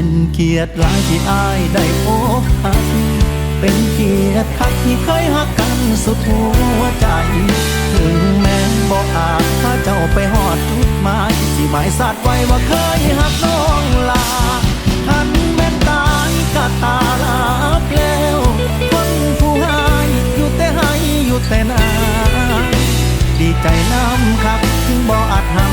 เป็นเกียรติหลายที่อายได้โอบหักเป็นเกียรติคักที่เคยหักกันสุดหัวใจ ถึงแม้บอกอาจถ้าเจ้าไปหอดจุดหมาที่หมายสัตว์ไว้ว่าเคยหักน้องลาทันแม่ตายกะตาลาแล้วคนผู้หายอยู่แต่ให้อยู่แต่นาดีใจน้ำคักถึงบอกอาจหา